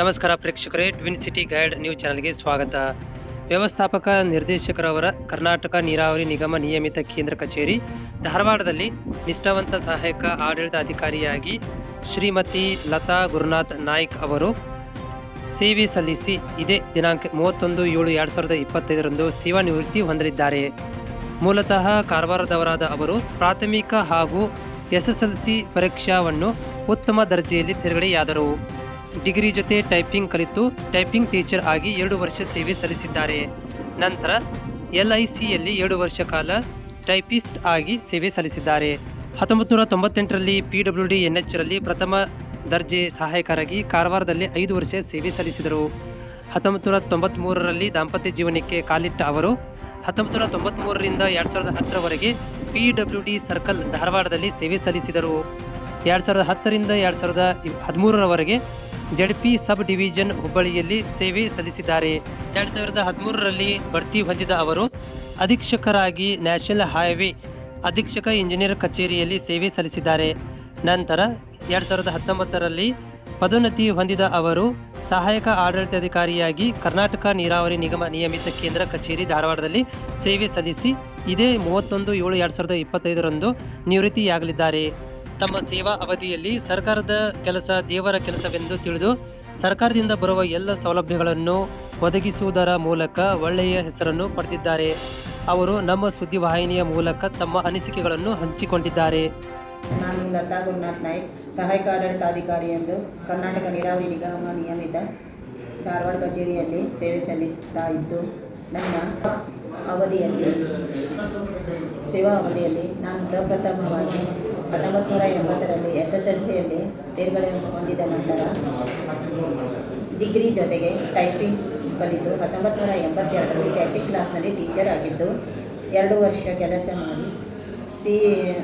ನಮಸ್ಕಾರ ಪ್ರೇಕ್ಷಕರೇ twin city guide news ಚಾನಲ್ಗೆ ಸ್ವಾಗತ. ವ್ಯವಸ್ಥಾಪಕ, ನಿರ್ದೇಶಕರವರ ಕರ್ನಾಟಕ ನೀರಾವರಿ ನಿಗಮ ನಿಯಮಿತ ಕೇಂದ್ರ ಕಚೇರಿ, ಧಾರವಾಡದಲ್ಲಿ ನಿಷ್ಠಾವಂತ ಸಹಾಯಕ ಆಡಳಿತ ಅಧಿಕಾರಿಯಾಗಿ ಶ್ರೀಮತಿ ಲತಾ ಗುರುನಾಥ್ ನಾಯ್ಕ್ ಅವರು ಸೇವೆ ಸಲ್ಲಿಸಿ ಇದೇ ದಿನಾಂಕ ಮೂವತ್ತೊಂದು ಏಳು ಎರಡು ಸಾವಿರದ ಇಪ್ಪತ್ತೈದರಂದು ಸೇವಾ ನಿವೃತ್ತಿ ಹೊಂದಲಿದ್ದಾರೆ. ಮೂಲತಃ ಕಾರವಾರದವರಾದ ಅವರು ಪ್ರಾಥಮಿಕ ಹಾಗೂ ಎಸ್ಎಸ್ಎಲ್ಸಿ ಪರೀಕ್ಷಾವನ್ನು ಉತ್ತಮ ದರ್ಜೆಯಲ್ಲಿ ತೇರ್ಗಡೆಯಾದರು. ಡಿಗ್ರಿ ಜೊತೆ ಟೈಪಿಂಗ್ ಕಲಿತು ಟೈಪಿಂಗ್ ಟೀಚರ್ ಆಗಿ ಎರಡು ವರ್ಷ ಸೇವೆ ಸಲ್ಲಿಸಿದ್ದಾರೆ. ನಂತರ ಎಲ್ ಐ ಸಿಯಲ್ಲಿ ಎರಡು ವರ್ಷ ಕಾಲ ಟೈಪಿಸ್ಟ್ ಆಗಿ ಸೇವೆ ಸಲ್ಲಿಸಿದ್ದಾರೆ. ಹತ್ತೊಂಬತ್ತು ನೂರ ತೊಂಬತ್ತೆಂಟರಲ್ಲಿ P W D N H ರಲ್ಲಿ ಪ್ರಥಮ ದರ್ಜೆ ಸಹಾಯಕರಾಗಿ ಕಾರವಾರದಲ್ಲಿ ಐದು ವರ್ಷ ಸೇವೆ ಸಲ್ಲಿಸಿದರು. ಹತ್ತೊಂಬತ್ತು ನೂರ ತೊಂಬತ್ತ್ಮೂರರಲ್ಲಿ ದಾಂಪತ್ಯ ಜೀವನಕ್ಕೆ ಕಾಲಿಟ್ಟ ಅವರು ಹತ್ತೊಂಬತ್ತು ನೂರ ತೊಂಬತ್ತ್ಮೂರರಿಂದ ಎರಡು ಸಾವಿರದ ಹತ್ತರವರೆಗೆ ಪಿ ಡಬ್ಲ್ಯೂ ಡಿ ಸರ್ಕಲ್ ಧಾರವಾಡದಲ್ಲಿ ಸೇವೆ ಸಲ್ಲಿಸಿದರು. ಎರಡು ಸಾವಿರದ ಹತ್ತರಿಂದ ಎರಡು ಸಾವಿರದ ಹದಿಮೂರರವರೆಗೆ ಜಡ್ ಪಿ ಸಬ್ ಡಿವಿಷನ್ ಹುಬ್ಬಳ್ಳಿಯಲ್ಲಿ ಸೇವೆ ಸಲ್ಲಿಸಿದ್ದಾರೆ. ಎರಡು ಸಾವಿರದ ಹದಿಮೂರರಲ್ಲಿ ಬಡ್ತಿ ಹೊಂದಿದ ಅವರು ಅಧೀಕ್ಷಕರಾಗಿ ನ್ಯಾಷನಲ್ ಹೈವೇ ಅಧೀಕ್ಷಕ ಇಂಜಿನಿಯರ್ ಕಚೇರಿಯಲ್ಲಿ ಸೇವೆ ಸಲ್ಲಿಸಿದ್ದಾರೆ. ನಂತರ ಎರಡು ಸಾವಿರದ ಹತ್ತೊಂಬತ್ತರಲ್ಲಿ ಪದೋನ್ನತಿ ಹೊಂದಿದ ಅವರು ಸಹಾಯಕ ಆಡಳಿತಾಧಿಕಾರಿಯಾಗಿ ಕರ್ನಾಟಕ ನೀರಾವರಿ ನಿಗಮ ನಿಯಮಿತ ಕೇಂದ್ರ ಕಚೇರಿ ಧಾರವಾಡದಲ್ಲಿ ಸೇವೆ ಸಲ್ಲಿಸಿ ಇದೇ ಮೂವತ್ತೊಂದು ಏಳು ಎರಡು ಸಾವಿರದ ಇಪ್ಪತ್ತೈದರಂದು ನಿವೃತ್ತಿಯಾಗಲಿದ್ದಾರೆ. ತಮ್ಮ ಸೇವಾ ಅವಧಿಯಲ್ಲಿ ಸರ್ಕಾರದ ಕೆಲಸ, ದೇವರ ಕೆಲಸವೆಂದು ತಿಳಿದು ಸರ್ಕಾರದಿಂದ ಬರುವ ಎಲ್ಲ ಸೌಲಭ್ಯಗಳನ್ನು ಒದಗಿಸುವುದರ ಮೂಲಕ ಒಳ್ಳೆಯ ಹೆಸರನ್ನು ಪಡೆದಿದ್ದಾರೆ. ಅವರು ನಮ್ಮ ಸುದ್ದಿವಾಹಿನಿಯ ಮೂಲಕ ತಮ್ಮ ಅನಿಸಿಕೆಗಳನ್ನು ಹಂಚಿಕೊಂಡಿದ್ದಾರೆ. ನಾನು ಲತಾ ಗುರುನಾಥ್ ನಾಯ್ಕ್, ಸಹಾಯಕ ಆಡಳಿತಾಧಿಕಾರಿ ಎಂದು ಕರ್ನಾಟಕ ನೀರಾವರಿ ನಿಗಮ ನಿಯಮಿತ ಧಾರವಾಡ ಕಚೇರಿಯಲ್ಲಿ ಸೇವೆ ಸಲ್ಲಿಸುತ್ತಾ ಇದ್ದು, ನನ್ನ ಅವಧಿಯಲ್ಲಿ, ಸೇವಾ ಅವಧಿಯಲ್ಲಿ ನಾನು ಪ್ರಪ್ರಥಮವಾಗಿ ಹತ್ತೊಂಬತ್ತು ನೂರ ಎಂಬತ್ತರಲ್ಲಿ ಎಸ್ ಎಸ್ ಎಲ್ ಸಿಯಲ್ಲಿ ತೇರ್ಗಡೆ ಹೊಂದಿದ ನಂತರ ಡಿಗ್ರಿ ಜೊತೆಗೆ ಟೈಪಿಂಗ್ ಕಲಿತು ಹತ್ತೊಂಬತ್ತು ನೂರ ಎಂಬತ್ತೆರಡರಲ್ಲಿ ಟೈಪಿಂಗ್ ಕ್ಲಾಸ್ನಲ್ಲಿ ಟೀಚರ್ ಆಗಿದ್ದು, ಎರಡು ವರ್ಷ ಕೆಲಸ ಮಾಡಿ, ಸಿ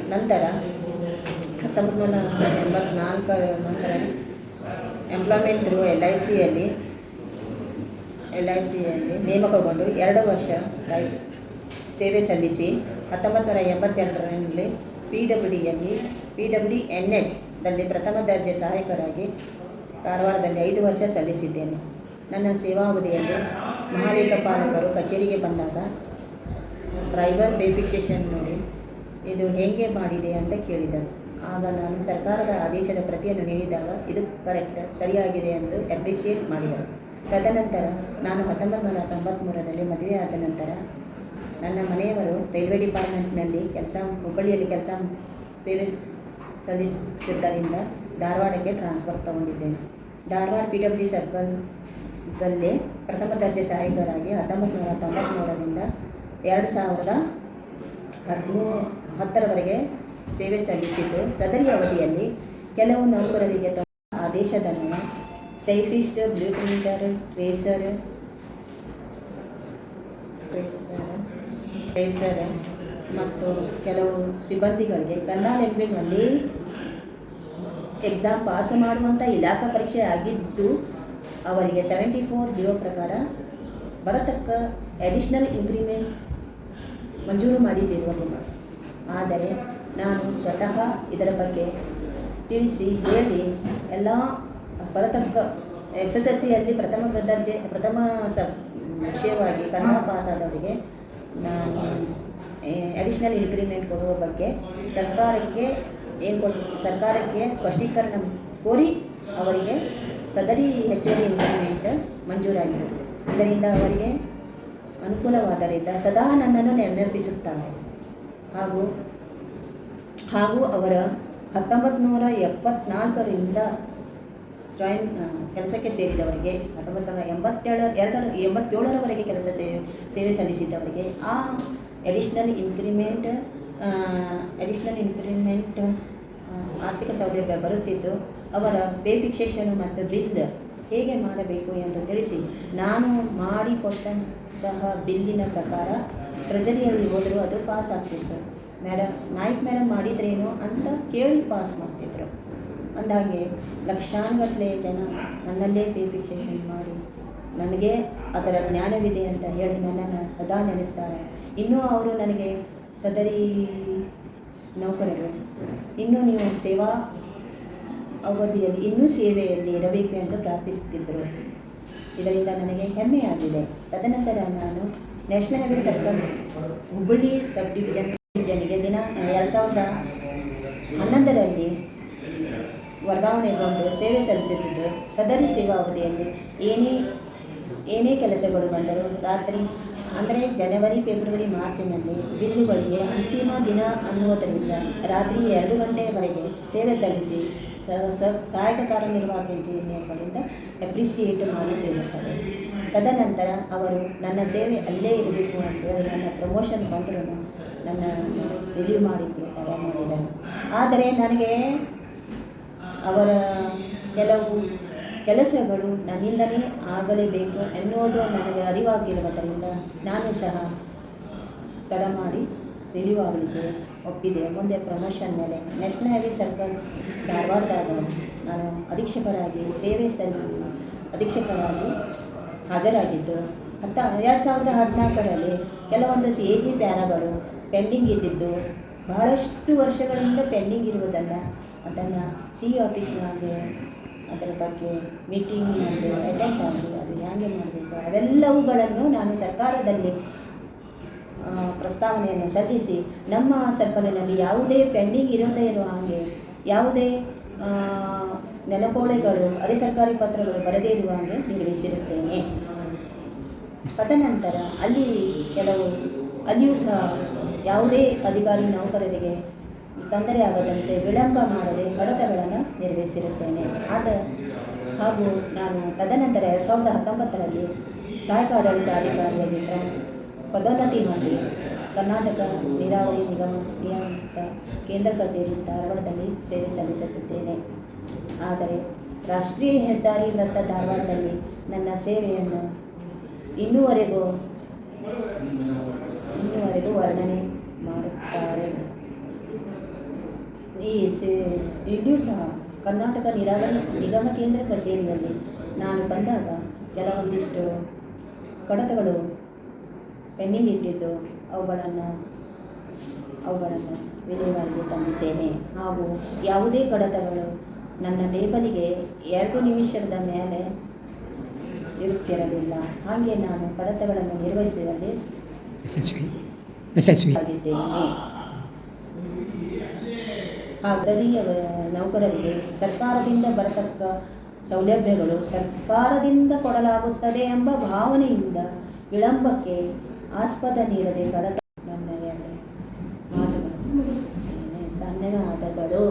ನಂತರ ಹತ್ತೊಂಬತ್ತು ನೂರ ಎಂಬತ್ನಾಲ್ಕರ ನಂತರ ಎಂಪ್ಲಾಯ್ಮೆಂಟ್ ಥ್ರೂ ಎಲ್ ಐ ಸಿಯಲ್ಲಿ ಎಲ್ ಐ ಸಿಯಲ್ಲಿ ನೇಮಕಗೊಂಡು ಎರಡು ವರ್ಷ ಸೇವೆ ಸಲ್ಲಿಸಿ ಹತ್ತೊಂಬತ್ತು ನೂರ ಎಂಬತ್ತೆರಡರಲ್ಲಿ ಪಿ ಡಬ್ಲ್ಯೂ ಡಿಯಲ್ಲಿ ಪಿ ಡಬ್ಲ್ಯೂ ಎನ್ ಎಚ್ ದಲ್ಲಿ ಪ್ರಥಮ ದರ್ಜೆ ಸಹಾಯಕರಾಗಿ ಕಾರವಾರದಲ್ಲಿ ಐದು ವರ್ಷ ಸಲ್ಲಿಸಿದ್ದೇನೆ. ನನ್ನ ಸೇವಾವಧಿಯಲ್ಲಿ ಮಹಾಲೇಖಪಾಲಕರು ಕಚೇರಿಗೆ ಬಂದಾಗ ಡ್ರೈವರ್ ಪೇಪಿಕ್ಸೇಷನ್ ನೋಡಿ, ಇದು ಹೇಗೆ ಮಾಡಿದೆ ಅಂತ ಕೇಳಿದರು. ಆಗ ನಾನು ಸರ್ಕಾರದ ಆದೇಶದ ಪ್ರತಿಯನ್ನು ನೀಡಿದಾಗ ಇದು ಕರೆಕ್ಟ್, ಸರಿಯಾಗಿದೆ ಎಂದು ಅಪ್ರಿಷಿಯೇಟ್ ಮಾಡಿದರು. ತದನಂತರ ನಾನು ಹತ್ತೊಂಬತ್ತು ನೂರ ತೊಂಬತ್ತ್ಮೂರರಲ್ಲಿ ಮದುವೆಯಾದ ನಂತರ ನನ್ನ ಮನೆಯವರು ರೈಲ್ವೆ ಡಿಪಾರ್ಟ್ಮೆಂಟ್ನಲ್ಲಿ ಕೆಲಸ ಹುಬ್ಬಳ್ಳಿಯಲ್ಲಿ ಕೆಲಸ ಸೇವೆ ಸಲ್ಲಿಸುತ್ತಿದ್ದರಿಂದ ಧಾರವಾಡಕ್ಕೆ ಟ್ರಾನ್ಸ್ಫರ್ ತಗೊಂಡಿದ್ದೇನೆ ಧಾರವಾಡ ಪಿ ಡಬ್ಲ್ಯೂ ಸರ್ಕಲ್ದಲ್ಲಿ ಪ್ರಥಮ ದರ್ಜೆ ಸಹಾಯಕರಾಗಿ ಹತ್ತೊಂಬತ್ತು ನೂರ ತೊಂಬತ್ತ್ಮೂರರಿಂದ ಎರಡು ಸಾವಿರದ ಹದಿಮೂ, ಹತ್ತರವರೆಗೆ ಸೇವೆ ಸಲ್ಲಿಸಿದ್ದು, ಸದರಿ ಅವಧಿಯಲ್ಲಿ ಕೆಲವು ನೌಕರರಿಗೆ ಆದೇಶದಲ್ಲಿ typist, blue printer, tracer tracer tracer ಮತ್ತು ಕೆಲವು ಸಿಬ್ಬಂದಿಗಳಿಗೆ ಕನ್ನಡ ಲ್ಯಾಂಗ್ವೇಜ್ ಒಂದೇ ಎಕ್ಸಾಮ್ ಪಾಸ್ ಮಾಡುವಂಥ ಇಲಾಖಾ ಪರೀಕ್ಷೆ ಆಗಿದ್ದು, ಅವರಿಗೆ ಸೆವೆಂಟಿ ಫೋರ್ ಜೀರೋ ಪ್ರಕಾರ ಬರತಕ್ಕ ಅಡಿಷ್ನಲ್ ಇನ್ಕ್ರಿಮೆಂಟ್ ಮಂಜೂರು ಮಾಡಿದ್ದಿರುವುದಿಲ್ಲ ಆದರೆ ನಾನು ಸ್ವತಃ ಇದರ ಬಗ್ಗೆ ತಿಳಿಸಿ ಹೇಳಿ, ಎಲ್ಲ ಬರತಕ್ಕ ಎಸ್ ಎಸ್ ಎಲ್ ಸಿಯಲ್ಲಿ ಪ್ರಥಮ ದರ್ಜೆ, ಪ್ರಥಮ ಸ ವಿಷಯವಾಗಿ ಕನ್ನಡ ಪಾಸಾದವರಿಗೆ ನಾನು ಅಡಿಷ್ನಲ್ ಇನ್ಕ್ರಿಮೆಂಟ್ ಕೊಡುವ ಬಗ್ಗೆ ಸರ್ಕಾರಕ್ಕೆ ಏನು ಕೊಟ್ಟು ಸರ್ಕಾರಕ್ಕೆ ಸ್ಪಷ್ಟೀಕರಣ ಕೋರಿ ಅವರಿಗೆ ಸದರಿ ಹೆಚ್ಚುವರಿ ಇನ್ಕ್ರಿಮೆಂಟ್ ಮಂಜೂರಾಯಿತು. ಇದರಿಂದ ಅವರಿಗೆ ಅನುಕೂಲವಾದರಿಂದ ಸದಾ ನನ್ನನ್ನು ನೆನಪಿಸುತ್ತಾರೆ. ಹಾಗೂ ಹಾಗೂ ಅವರ ಹತ್ತೊಂಬತ್ತು ನೂರ ಎಪ್ಪತ್ನಾಲ್ಕರಿಂದ ಜಾಯಿನ್ ಕೆಲಸಕ್ಕೆ ಸೇರಿದವರಿಗೆ ಹತ್ತೊಂಬತ್ತು ನೂರ ಎಂಬತ್ತೇಳು, ಎರಡರ, ಎಂಬತ್ತೇಳರವರೆಗೆ ಕೆಲಸ ಸೇವೆ ಸಲ್ಲಿಸಿದ್ದವರಿಗೆ ಆ ಎಡಿಷ್ನಲ್ ಇನ್ಕ್ರಿಮೆಂಟ್ ಎಡಿಷ್ನಲ್ ಇನ್ಕ್ರಿಮೆಂಟ್ ಆರ್ಥಿಕ ಸೌಲಭ್ಯ ಬರುತ್ತಿದ್ದು ಅವರ ಪೇ ಫಿಕ್ಸೇಷನ್ ಮತ್ತು ಬಿಲ್ ಹೇಗೆ ಮಾಡಬೇಕು ಎಂದು ತಿಳಿಸಿ. ನಾನು ಮಾಡಿಕೊಟ್ಟಂತಹ ಬಿಲ್ಲಿನ ಪ್ರಕಾರ ಟ್ರೆಜರಿಯಲ್ಲಿ ಹೋದರೂ ಅದು ಪಾಸ್ ಆಗ್ತಿತ್ತು. ಮೇಡಮ್ ನಾಯ್ಕ್ ಮೇಡಮ್ ಮಾಡಿದ್ರೇನು ಅಂತ ಕೇಳಿ ಪಾಸ್ ಮಾಡ್ತಿದ್ರು. ಅಂದಾಗೆ ಲಕ್ಷಾನುಗಟ್ಟಲೆ ಜನ ನನ್ನಲ್ಲೇ ಪೇ ಮಾಡಿ ನನಗೆ ಅದರ ಜ್ಞಾನವಿದೆ ಅಂತ ಹೇಳಿ ನನ್ನನ್ನು ಸದಾ ನೆನೆಸ್ತಾರೆ. ಇನ್ನೂ ಅವರು ನನಗೆ ಸದರಿ ನೌಕರರು. ಇನ್ನೂ ನೀವು ಸೇವಾ ಅವಧಿಯಲ್ಲಿ, ಇನ್ನೂ ಸೇವೆಯಲ್ಲಿ ಇರಬೇಕು ಎಂದು ಪ್ರಾರ್ಥಿಸುತ್ತಿದ್ದರು. ಇದರಿಂದ ನನಗೆ ಹೆಮ್ಮೆಯಾಗಿದೆ. ತದನಂತರ ನಾನು national highway circle Hubballi sub division ಡಿವಿಷನ್ಗೆ ದಿನ, ಎರಡು ಸಾವಿರದ ಹನ್ನೊಂದರಲ್ಲಿ ವರ್ಗಾವಣೆಗೊಂಡು ಸೇವೆ ಸಲ್ಲಿಸುತ್ತಿದ್ದು, ಸದರಿ ಸೇವಾ ಅವಧಿಯಲ್ಲಿ ಏನೇ ಏನೇ ಕೆಲಸಗಳು ಬಂದರೂ ರಾತ್ರಿ, ಅಂದರೆ ಜನವರಿ, ಫೆಬ್ರವರಿ, ಮಾರ್ಚಿನಲ್ಲಿ ಬಿಲ್ಲುಗಳಿಗೆ ಅಂತಿಮ ದಿನ ಅನ್ನುವುದರಿಂದ ರಾತ್ರಿ ಎರಡು ಗಂಟೆಯವರೆಗೆ ಸೇವೆ ಸಲ್ಲಿಸಿ ಸಹಾಯಕ ಕಾರ್ಯನಿರ್ವಾಹಕ ಇಂಜಿನಿಯರ್ಗಳಿಂದ ಅಪ್ರಿಸಿಯೇಟ್ ಮಾಡುತ್ತಿರುತ್ತಾರೆ ತದನಂತರ ಅವರು, ನನ್ನ ಸೇವೆ ಅಲ್ಲೇ ಇರಬೇಕು ಅಂತೇಳಿ ನನ್ನ ಪ್ರಮೋಷನ್ ಬಂದರೂ ನನ್ನ ರಿಲೀವ್ ಮಾಡಿ, ತಡ ಮಾಡಿದರು. ಆದರೆ ನನಗೆ ಅವರ ಕೆಲವು ಕೆಲಸಗಳು ನನ್ನಿಂದಲೇ ಆಗಲೇಬೇಕು ಎನ್ನುವುದು ನನಗೆ ಅರಿವಾಗಿರುವುದರಿಂದ ನಾನು ಸಹ ತಡ ಮಾಡಿ ರಿಲೀವ್ ಆಗಲಿಕ್ಕೆ ಒಪ್ಪಿದೆ. ಮುಂದೆ ಪ್ರಮೋಷನ್ ಮೇಲೆ. ನ್ಯಾಷನಲ್ ಹೈವೇ ಸರ್ಕಲ್ ಧಾರವಾಡದಾಗ ನಾನು ಅಧೀಕ್ಷಕರಾಗಿ, ಸೇವೆ ಸಲ್ಲಿ ಅಧೀಕ್ಷಕರಾಗಿ ಹಾಜರಾಗಿದ್ದು ಹತ್ತ ಎರಡು ಸಾವಿರದ ಹದಿನಾಲ್ಕರಲ್ಲಿ ಕೆಲವೊಂದು ಸಿ ಎ ಜಿ ಪ್ಯಾನಗಳು ಪೆಂಡಿಂಗ್ ಇದ್ದಿದ್ದು, ಬಹಳಷ್ಟು ವರ್ಷಗಳಿಂದ ಪೆಂಡಿಂಗ್ ಇರುವುದನ್ನು ಅದನ್ನು ಸಿ ಆಫೀಸ್ನಾಗೆ ಅದರ ಬಗ್ಗೆ ಮೀಟಿಂಗ್ನಲ್ಲಿ ಅಟೆಂಡ್ ಆಗಿ ಅದು ಹೇಗೆ ಮಾಡಬೇಕು, ಅವೆಲ್ಲವುಗಳನ್ನು ನಾನು ಸರ್ಕಾರದಲ್ಲಿ ಪ್ರಸ್ತಾವನೆಯನ್ನು ಸಲ್ಲಿಸಿ, ನಮ್ಮ ಸರ್ಕಲಿನಲ್ಲಿ ಯಾವುದೇ ಪೆಂಡಿಂಗ್ ಇರೋದೇ ಇರೋ ಹಾಗೆ, ಯಾವುದೇ ನೆಲಕೋಳೆಗಳು ಅರೆ ಸರ್ಕಾರಿ ಪತ್ರಗಳು ಬರದೇ ಇರುವ ಹಾಗೆ ನಿರ್ವಹಿಸಿರುತ್ತೇನೆ. ತದನಂತರ ಅಲ್ಲಿ ಕೆಲವು, ಅಲ್ಲಿಯೂ ಸಹ ಯಾವುದೇ ಅಧಿಕಾರಿ ನೌಕರರಿಗೆ ತೊಂದರೆ ಆಗದಂತೆ ವಿಳಂಬ ಮಾಡದೆ ಕಡತಗಳನ್ನು ನಿರ್ವಹಿಸಿರುತ್ತೇನೆ ಆದ ಹಾಗೂ ನಾನು ತದನಂತರ ಎರಡು ಸಾವಿರದ ಹತ್ತೊಂಬತ್ತರಲ್ಲಿ ಸಹಾಯಕ ಆಡಳಿತಾಧಿಕಾರಿಯಾಗಿ ಕ್ರಮ ಪದೋನ್ನತಿ ಹೊಂದಿ ಕರ್ನಾಟಕ ನೀರಾವರಿ ನಿಗಮ ನಿಯಮಿತ ಕೇಂದ್ರ ಕಚೇರಿ ಧಾರವಾಡದಲ್ಲಿ ಸೇವೆ ಸಲ್ಲಿಸುತ್ತಿದ್ದೇನೆ. ಆದರೆ ರಾಷ್ಟ್ರೀಯ ಹೆದ್ದಾರಿ ವೃತ್ತ ಧಾರವಾಡದಲ್ಲಿ ನನ್ನ ಸೇವೆಯನ್ನು ಇನ್ನೂವರೆಗೂ ಇನ್ನೂವರೆಗೂ ವರ್ಣನೆ ಮಾಡುತ್ತಾರೆ ಈ ಸೇ ಇಲ್ಲಿಯೂ ಸಹ ಕರ್ನಾಟಕ ನೀರಾವರಿ ನಿಗಮ ಕೇಂದ್ರ ಕಚೇರಿಯಲ್ಲಿ ನಾನು ಬಂದಾಗ ಕೆಲವೊಂದಿಷ್ಟು ಕಡತಗಳು ಪೆಂಡಿಂಗ್ ಇಟ್ಟಿದ್ದು ಅವುಗಳನ್ನು ಅವುಗಳನ್ನು ವಿಲೇವಾರಿಗೆ ತಂದಿದ್ದೇನೆ. ಹಾಗೂ ಯಾವುದೇ ಕಡತಗಳು ನನ್ನ ಟೇಬಲಿಗೆ ಎರಡು ನಿಮಿಷದ ಮೇಲೆ ಇರುತ್ತಿರಲಿಲ್ಲ. ಹಾಗೆ ನಾನು ಕಡತಗಳನ್ನು ನಿರ್ವಹಿಸುವಲ್ಲಿ ಯಶಸ್ವಿ. ಯಶಸ್ವಿ ಸ್ಥಳೀಯ ನೌಕರರಿಗೆ ಸರ್ಕಾರದಿಂದ ಬರತಕ್ಕ ಸೌಲಭ್ಯಗಳು ಸರ್ಕಾರದಿಂದ ಕೊಡಲಾಗುತ್ತದೆ ಎಂಬ ಭಾವನೆಯಿಂದ ವಿಳಂಬಕ್ಕೆ ಆಸ್ಪದ ನೀಡದೆ ಕಡತ ನನ್ನ ಎರಡು ಮಾತುಗಳನ್ನು ಮುಗಿಸುತ್ತೇನೆ. ಧನ್ಯವಾದಗಳು.